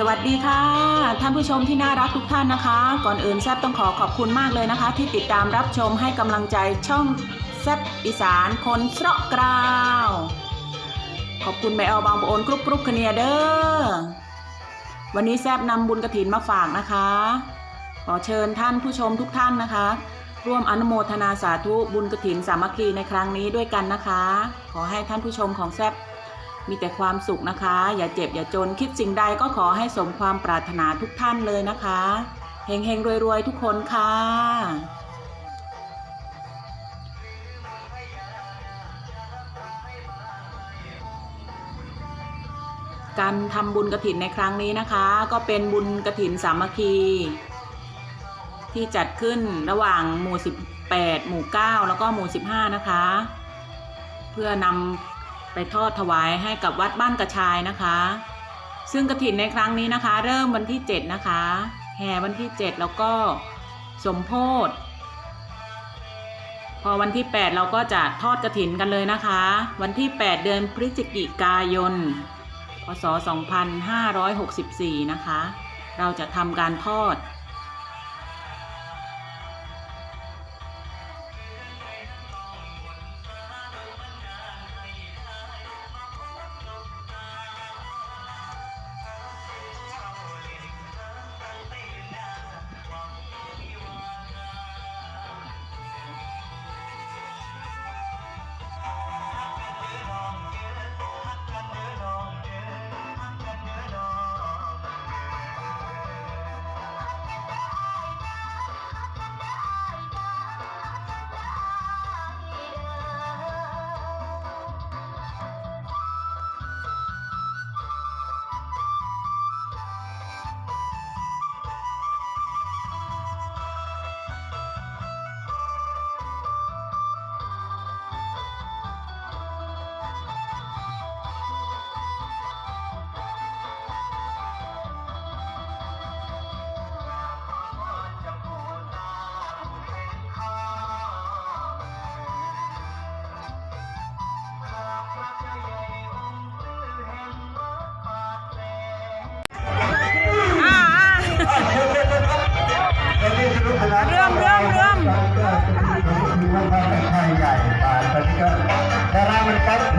สวัสดีค่ะ ท่านผู้ชมที่น่ารักทุกท่านนะคะ ก่อนอื่นแซบต้องขอขอบคุณมากเลยนะคะ ที่ติดตามรับชมให้กำลังใจช่องแซบอีสานคนเสราะกราว ขอบคุณแม่เอาบางปะโอนกรุบกรุบคเนียเด้อวันนี้แซบนำบุญกระถินมาฝากนะคะ ขอเชิญท่านผู้ชมทุกท่านนะคะ ร่วมอนุโมทนาสาธุบุญกระถินสามัคคีในครั้งนี้ด้วยกันนะคะ ขอให้ท่านผู้ชมของแซบ มีแต่ความสุขนะคะ อย่าเจ็บอย่าจนคิดสิ่งใดก็ขอให้สมความปรารถนาทุกท่านเลยนะคะเฮงเฮงรวยรวยๆ ทุกคนค่ะการทำบุญกระถินในครั้งนี้นะคะ ก็เป็นบุญกระถินสามัคคี ที่จัดขึ้นระหว่างหมู่ 18 หมู่ 9 แล้วก็หมู่ 15 นะคะ เพื่อนำ ไปทอดถวายให้กับวัดบ้านกระชายนะคะ ซึ่งกระถินในครั้งนี้นะคะ เริ่มวันที่ 7 นะคะ แห่วันที่ 7 แล้วก็สมโพธพอวันที่ 8 เราก็จะทอดกระถินกันเลยนะคะ วันที่ 8 เดือนพฤศจิกายนพศ2564 นะคะ เราจะทำการทอด มาต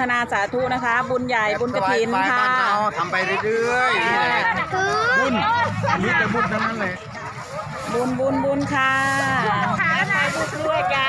ทนาสาธุนะคะ บุญใหญ่บุญกระถินค่ะทำไปเรื่อยๆนี่แหละบุญมีแต่บุญทั้งนั้นเลยบุญบุญบุญค่ะบุญด้วยจ้า